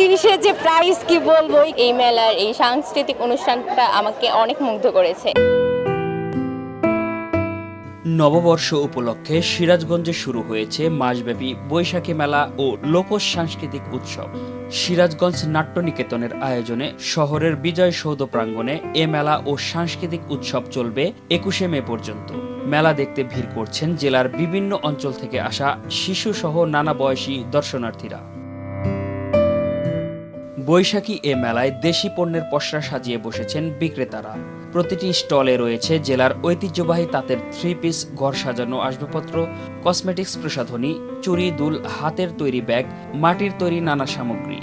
জিনিসের যে প্রাইস কি বলব, এই মেলার এই সাংস্কৃতিক অনুষ্ঠানটা আমাকে অনেক মুগ্ধ করেছে। নববর্ষ উপলক্ষে সিরাজগঞ্জে শুরু হয়েছে মাসব্যাপী বৈশাখী মেলা ও লোক সাংস্কৃতিক উৎসব। সিরাজগঞ্জ নাট্যনিকেতনের আয়োজনে শহরের বিজয় সৌধ প্রাঙ্গণে এ মেলা ও সাংস্কৃতিক উৎসব চলবে একুশে মে পর্যন্ত। মেলা দেখতে ভিড় করছেন জেলার বিভিন্ন অঞ্চল থেকে আসা শিশুসহ নানা বয়সী দর্শনার্থীরা। বৈশাখী এ মেলায় দেশি পণ্যের পসরা সাজিয়ে বসেছেন বিক্রেতারা। প্রতিটি স্টলে রয়েছে জেলার ঐতিহ্যবাহী তাঁতের থ্রি পিস ঘর সাজানো আসবাবপত্র কসমেটিক্স প্রসাধনী চুরি দুল, হাতের তৈরি ব্যাগ, মাটির তৈরি নানা সামগ্রী।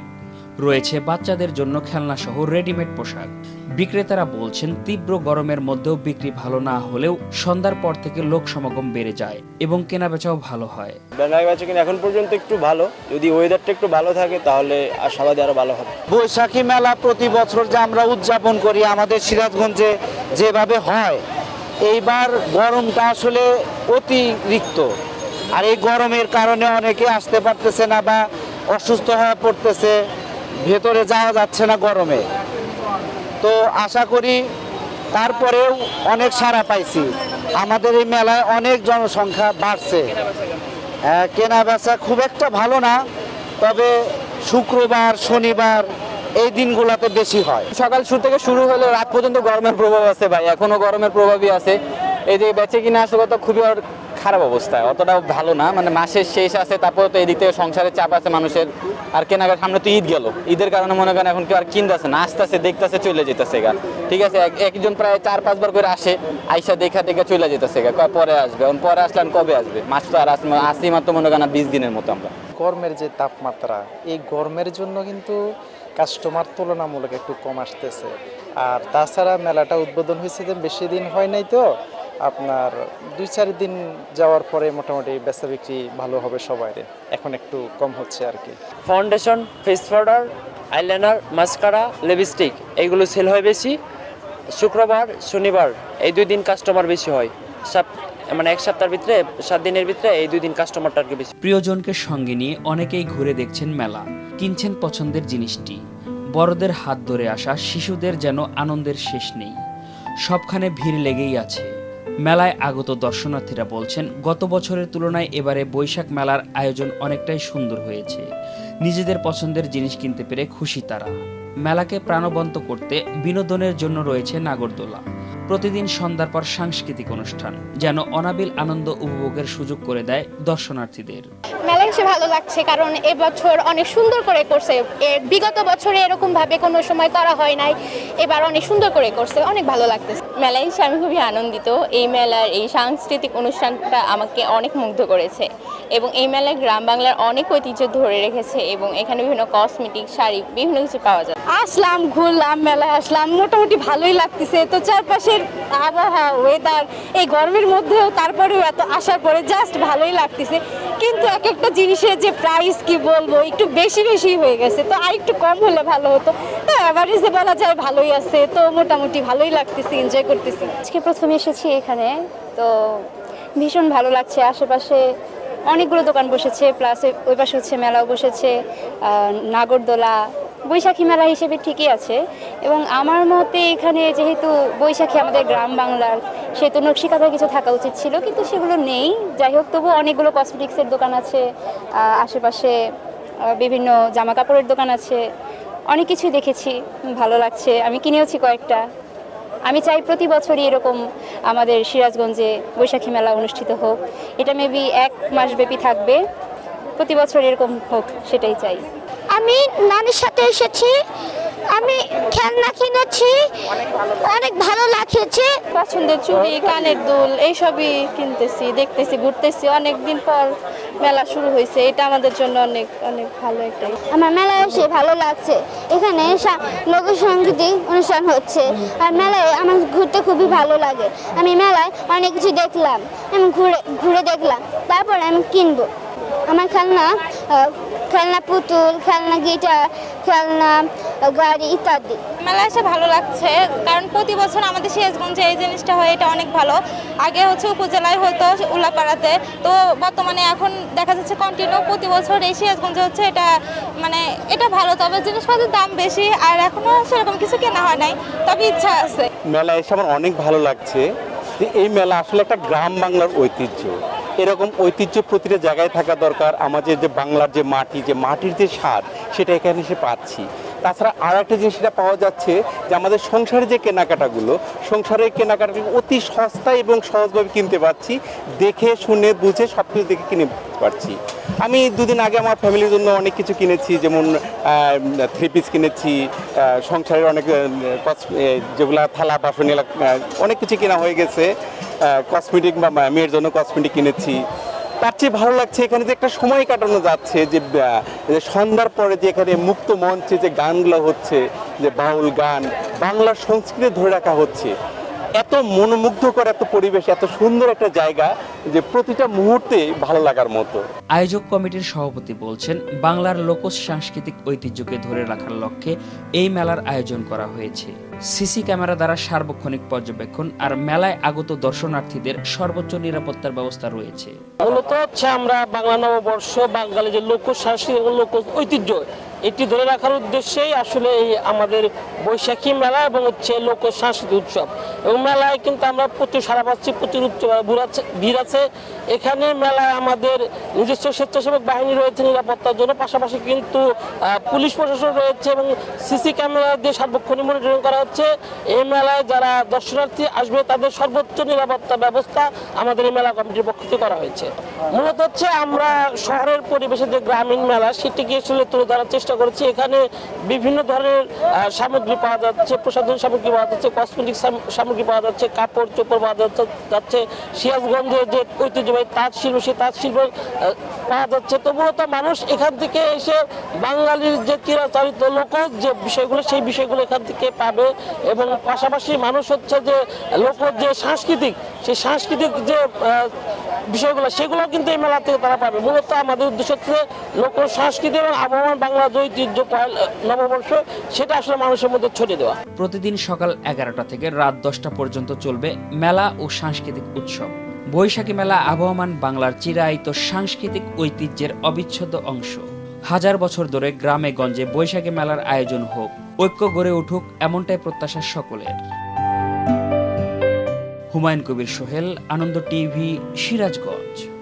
রয়েছে বাচ্চাদের জন্য খেলনাসহ রেডিমেড পোশাক। বিক্রেতারা বলছেন তীব্র গরমের মধ্যেও বিক্রি ভালো না হলেও সন্ধ্যার পর থেকে লোক সমাগম বেড়ে যায় এবং কেনাবেচাও ভালো হয়। বেচা কিনা এখন পর্যন্ত একটু ভালো। যদি ওয়েদারটা একটু ভালো থাকে তাহলে আশাবাদী আরও ভালো হবে। বৈশাখী মেলা প্রতি বছর যে আমরা উদযাপন করি আমাদের সিরাজগঞ্জে যেভাবে হয় এইবার গরমটা আসলে অতিরিক্ত। আর এই গরমের কারণে অনেকে আসতে পারতেছে না বা অসুস্থ হয়ে পড়তেছে। ভেতরে যাওয়া যাচ্ছে না গরমে। তো আশা করি তারপরেও অনেক সাড়া পাইছি। আমাদের এই মেলায় অনেক জনসংখ্যা বাড়ছে। কেনা বেচা খুব একটা ভালো না, তবে শুক্রবার, শনিবার এই দিনগুলোতে বেশি হয়। সকাল শুরু থেকে শুরু হলে রাত পর্যন্ত গরমের প্রভাব আছে ভাই, এখনও গরমের প্রভাবই আছে। এই যে বেঁচে কিনা আসলে তো খুবই খারাপ অবস্থা, অতটাও ভালো না। মানে মাসের শেষ আছে, তারপরে তো এদিক থেকে সংসারের চাপ আছে মানুষের। আর কেনাকাটা সামনে তো ঈদ গেল। ঈদের কারণে মনে করেন এখন কেউ আর কিনতেছে না, আসতেছে, দেখতেছে, চলে যেতেছে গা। ঠিক আছে, এক- একজন প্রায় চার, পাঁচবার করে আসে, আইসা দেখা দেখা চলে যেতেছে গা। পরে আসবে? এখন পরে আসলে আর কবে আসবে? মাস তো আর আসি মাত্র মনে করেন বিশ দিনের মতো আমরা। গরমের যে তাপমাত্রা, এই গরমের জন্য কিন্তু কাস্টমার তুলনামূলক একটু কম আসতেছে। আর তাছাড়া মেলাটা উদ্বোধন হয়েছে যে বেশি দিন হয় নাই তো আপনার দুই চার দিন যাওয়ার পরে মোটামুটি বেচা বিক্রি ভালো হবে সবাই এখন একটু কম হচ্ছে আর কি। Foundation face powder eyeliner mascara lipstick এইগুলো সেল হয় বেশি। শুক্রবার শনিবার এই দুই দিন কাস্টমার বেশি হয়। সব মানে এক সপ্তাহের ভিতরে সাত দিনের ভিতরে এই দুই দিন কাস্টমারটা আর কি বেশি। প্রিয়জনকে সঙ্গে নিয়ে অনেকেই ঘুরে দেখছেন মেলা কিনছেন পছন্দের জিনিসটি। বড়দের হাত ধরে আসা শিশুদের যেন আনন্দের শেষ নেই। সবখানে ভিড় লেগেই আছে। মেলায় আগত দর্শনার্থীরা বলছেন, গত বছরের তুলনায় এবারে বৈশাখ মেলার আয়োজন অনেকটাই সুন্দর হয়েছে। নিজেদের পছন্দের জিনিস কিনতে পেরে খুশি তারা। মেলাকে প্রাণবন্ত করতে বিনোদনের জন্য রয়েছে নাগরদোলা। প্রতিদিন সন্ধ্যার পর সাংস্কৃতিক অনুষ্ঠান, যেন অনাবিল আনন্দ উপভোগের সুযোগ করে দেয় দর্শনার্থীদের। মেলা এসে ভালো লাগছে কারণ এবছর অনেক সুন্দর করে করছে। বিগত বছরে এরকম ভাবে কোনো সময় করা হয় নাই, এবার অনেক সুন্দর করে করছে, অনেক ভালো লাগতেছে। মেলায় এসে আমি খুবই আনন্দিত। এই মেলার এই সাংস্কৃতিক অনুষ্ঠানটা আমাকে অনেক মুগ্ধ করেছে এবং এই মেলায় গ্রাম বাংলার অনেক ঐতিহ্য ধরে রেখেছে এবং এখানে বিভিন্ন কসমেটিক শাড়ি, বিভিন্ন কিছু পাওয়া যায়। আসলাম, ঘুরলাম মেলায় আসলাম, মোটামুটি ভালোই লাগতেছে। তো চারপাশের আবহাওয়া ওয়েদার এই গরমের মধ্যেও তারপরেও এত আসার পরে জাস্ট ভালোই লাগতেছে। কিন্তু এক একটা জিনিসের যে প্রাইস কি বলব, একটু বেশি বেশি হয়ে গেছে। তো আর একটু কম হলে ভালো হতো। অ্যাভারেজে বলা যায় ভালোই আছে। তো মোটামুটি ভালোই লাগতেছে এনজয় করতেছি। আজকে প্রথমে এসেছি এখানে। তো ভীষণ ভালো লাগছে আশেপাশে। অনেকগুলো দোকান বসেছে প্লাস ওই পাশে হচ্ছে মেলাও বসেছে নাগরদোলা। বৈশাখী মেলা হিসেবে ঠিকই আছে। এবং আমার মতে এখানে যেহেতু বৈশাখী আমাদের গ্রাম বাংলার সেহেতু নকশিকাতার কিছু থাকা উচিত ছিল, কিন্তু সেগুলো নেই। যাই হোক তবু অনেকগুলো কসমেটিক্সের দোকান আছে আশেপাশে বিভিন্ন জামা কাপড়ের দোকান আছে। অনেক কিছুই দেখেছি, ভালো লাগছে। আমি কিনেওছি কয়েকটা। আমি চাই প্রতি বছরই এরকম আমাদের সিরাজগঞ্জে বৈশাখী মেলা অনুষ্ঠিত হোক। এটা মেবি এক মাস ব্যাপী থাকবে। প্রতি বছর এরকম হোক, সেটাই চাই। আমি নানির সাথে এসেছি। আমি খেলনা কিনেছি অনেক ভালো লাগছে। পছন্দের চুড়ি কানের দুল এইসবই কিনতেছি দেখতেছি ঘুরতেছি। অনেক দিন পর মেলা শুরু হয়েছে এটা আমাদের জন্য অনেক অনেক ভালো একটা আমার মেলায় এসে ভালো লাগছে। এখানে লোকসঙ্গীত অনুষ্ঠান হচ্ছে। আর মেলায় আমার ঘুরতে খুবই ভালো লাগে। আমি মেলায় অনেক কিছু দেখলাম আমি ঘুরে ঘুরে দেখলাম। তারপরে আমি কিনবো। আমার খেলনা খেলনা পুতুল খেলনা গিটার খেলনা গাড়ি ইত্যাদি। মেলা এসে ভালো লাগছে কারণ প্রতি বছর আমাদের সিরাজগঞ্জে এই জিনিসটা হয় এটা অনেক ভালো। আগে হচ্ছে উপজেলায় হতো উল্লাপাড়াতে তো বর্তমানে এখন দেখা যাচ্ছে কন্টিনিউ প্রতি বছর এই সিরাজগঞ্জে হচ্ছে এটা মানে এটা ভালো তবে জিনিসপত্রের দাম বেশি আর এখনও সেরকম কিছু কেনা হয় নাই তবে ইচ্ছা আছে। মেলা এসে আমার অনেক ভালো লাগছে যে এই মেলা আসলে একটা গ্রাম বাংলার ঐতিহ্য। এরকম ঐতিহ্য প্রতিটা জায়গায় থাকা দরকার। আমাদের যে বাংলার যে মাটি, যে মাটির যে স্বাদ সেটা এখানে এসে পাচ্ছি। তাছাড়া আর একটা জিনিস সেটা পাওয়া যাচ্ছে যে, আমাদের সংসারে যে কেনাকাটাগুলো সংসারের কেনাকাটা অতি সস্তা এবং সহজভাবে কিনতে পারছি। দেখে, শুনে, বুঝে সব কিছু দেখে কিনে পারছি। আমি দুদিন আগে আমার ফ্যামিলির জন্য অনেক কিছু কিনেছি, যেমন থ্রি পিস কিনেছি সংসারের অনেক যেগুলা থালা, বাসন অনেক কিছু কেনা হয়ে গেছে। কসমেটিক বা মেয়ের জন্য কসমেটিক কিনেছি। তার চেয়ে ভালো লাগছে এখানে যে একটা সময় কাটানো যাচ্ছে, যে সন্ধ্যার পরে যে এখানে মুক্ত মঞ্চে যে গানগুলো হচ্ছে, যে বাউল গান, বাংলার সংস্কৃতি ধরে রাখা হচ্ছে। এত মনোমুগ্ধকর, এত পরিবেশ, এত সুন্দর একটা জায়গা যে প্রতিটা মুহূর্তে ভালো লাগার মতো। আয়োজক কমিটির সভাপতি বলছেন, বাংলার লোক সাংস্কৃতিক ঐতিহ্যকে ধরে রাখার লক্ষ্যে এই মেলার আয়োজন করা হয়েছে। সিসি ক্যামেরা দ্বারা সার্বক্ষণিক পর্যবেক্ষণ আর মেলায় আগত দর্শনার্থীদের সর্বোচ্চ নিরাপত্তার ব্যবস্থা রয়েছে। মূলত হচ্ছে আমরা বাংলা নববর্ষ বাঙালি যে লোক সাংস্কৃতিক লোক ঐতিহ্য এটি ধরে রাখার উদ্দেশ্যেই আসলে এই আমাদের বৈশাখী মেলা এবং হচ্ছে লোক সাংস্কৃতিক উৎসব। এবং মেলায় কিন্তু আমরা প্রচুর সারা পাচ্ছি, প্রচুর ভিড় আছে এখানে মেলায় আমাদের নিজস্ব স্বেচ্ছাসেবক বাহিনী রয়েছে, নিরাপত্তার জন্য। পাশাপাশি কিন্তু পুলিশ প্রশাসন রয়েছে এবং সিসি ক্যামেরা দিয়ে সার্বক্ষণিক মনিটরিং করা হচ্ছে। এই মেলায় যারা দর্শনার্থী আসবে, তাদের সর্বোচ্চ নিরাপত্তা ব্যবস্থা আমাদের এই মেলা কমিটির পক্ষ থেকে করা হয়েছে। মূলত হচ্ছে আমরা শহরের পরিবেশে যে গ্রামীণ মেলা, সেটিকে আসলে তুলে ধরার চেষ্টা করেছি। এখানে বিভিন্ন ধরনের সামগ্রী পাওয়া যাচ্ছে, প্রসাধন সামগ্রী পাওয়া যাচ্ছে কসমেটিক সামগ্রী পাওয়া যাচ্ছে, কাপড়, চোপড় পাওয়া যাচ্ছে যাচ্ছে, সিরাজগঞ্জের যে ঐতিহ্যবাহী তাঁত শিল্প, সেই তাঁত শিল্প পাওয়া যাচ্ছে। তো মূলত মানুষ এখান থেকে এসে বাঙালির যে চিরাচরিত লোক যে বিষয়গুলো, সেই বিষয়গুলো এখান থেকে পাবে এবং পাশাপাশি মানুষ হচ্ছে যে লোক যে সাংস্কৃতিক সেই সাংস্কৃতিক যে বিষয়গুলো, সেগুলো কিন্তু এই মেলা থেকে তারা পাবে। মূলত আমাদের উদ্দেশ্য হচ্ছে লোক সংস্কৃতি এবং আবহাওয়ার বাংলা যে ঐতিহ্য নববর্ষ, সেটা আসলে মানুষের মধ্যে ছড়িয়ে দেওয়া। প্রতিদিন সকাল এগারোটা থেকে রাত দশটা পর্যন্ত চলবে মেলা ও সাংস্কৃতিক উৎসব। বৈশাখী মেলা আবহমান বাংলার চিরায়িত সাংস্কৃতিক ঐতিহ্যের অবিচ্ছেদ্য অংশ। হাজার বছর ধরে গ্রামে গঞ্জে বৈশাখী মেলার আয়োজন হোক, ঐক্য গড়ে উঠুক এমনটাই প্রত্যাশা সকলের। হুমায়ুন কবির সোহেল আনন্দ টিভি সিরাজগঞ্জ।